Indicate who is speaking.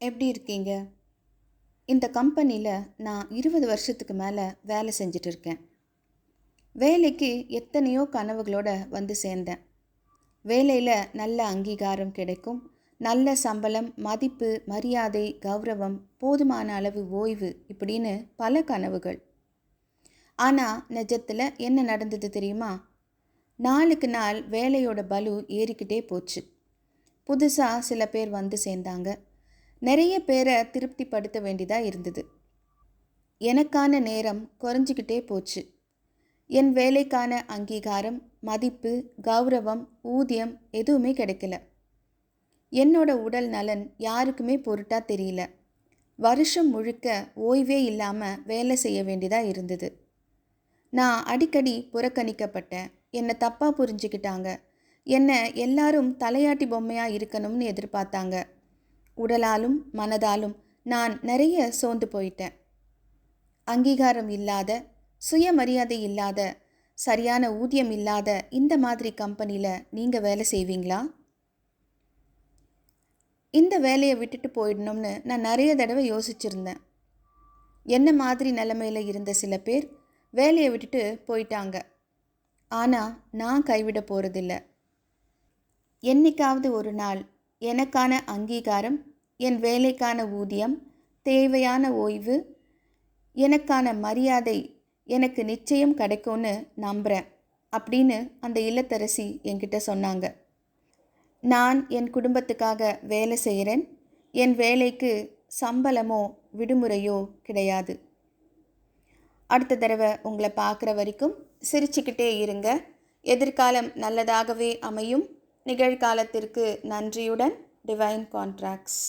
Speaker 1: எப்படி இருக்கீங்க? இந்த கம்பெனியில் நான் இருபது வருஷத்துக்கு மேலே வேலை செஞ்சுட்டு இருக்கேன் வேலைக்கு எத்தனையோ கனவுகளோட வந்து சேர்ந்தேன். வேலையில் நல்ல அங்கீகாரம் கிடைக்கும். நல்ல சம்பளம் மதிப்பு மரியாதை கௌரவம் போதுமான அளவு ஓய்வு இப்படின்னு பல கனவுகள். ஆனால் நிஜத்தில் என்ன நடந்தது தெரியுமா? நாளுக்கு நாள் வேலையோட பலு ஏறிக்கிட்டே போச்சு. புதுசாக சில பேர் வந்து சேர்ந்தாங்க. நிறைய பேரை திருப்திப்படுத்த வேண்டியதாக இருந்தது. எனக்கான நேரம் குறைஞ்சிக்கிட்டே போச்சு. என் வேலைக்கான அங்கீகாரம் மதிப்பு கௌரவம் ஊதியம் எதுவுமே கிடைக்கல. என்னோட உடல் நலன் யாருக்குமே பொருட்டா தெரியல. வருஷம் முழுக்க ஓய்வே இல்லாமல் வேலை செய்ய வேண்டியதாக இருந்தது. நான் அடிக்கடி புறக்கணிக்கப்பட்டேன். என்னை தப்பாக புரிஞ்சுக்கிட்டாங்க. என்னை எல்லாரும் தலையாட்டி பொம்மையாக இருக்கணும்னு எதிர்பார்த்தாங்க. உடலாலும் மனதாலும் நான் நிறைய சோர்ந்து போயிட்டேன். அங்கீகாரம் இல்லாத சுயமரியாதை இல்லாத சரியான ஊதியம் இல்லாத இந்த மாதிரி கம்பெனியில் நீங்கள் வேலை செய்வீங்களா? இந்த வேலையை விட்டுட்டு போயிடணும்னு நான் நிறைய தடவை யோசிச்சிருந்தேன். என்ன மாதிரி நிலமையில் இருந்த சில பேர் வேலையை விட்டுட்டு போயிட்டாங்க. ஆனால் நான் கைவிட போகிறதில்ல என்னைக்காவது ஒரு நாள் எனக்கான அங்கீகாரம் என் வேலைக்கான ஊதியம் தேவையான ஓய்வு எனக்கான மரியாதை எனக்கு நிச்சயம் கிடைக்கும்னு நம்புகிறேன் அப்படின்னு அந்த இல்லத்தரசி என்கிட்ட சொன்னாங்க. நான் என் குடும்பத்துக்காக வேலை செய்கிறேன் என் வேலைக்கு சம்பளமோ விடுமுறையோ கிடையாது. அடுத்த தடவை உங்களை பார்க்குற வரைக்கும் சிரிச்சுக்கிட்டே இருங்க. எதிர்காலம் நல்லதாகவே அமையும். நிகழ்காலத்திற்கு நன்றியுடன் டிவைன் கான்ட்ராக்ட்ஸ்.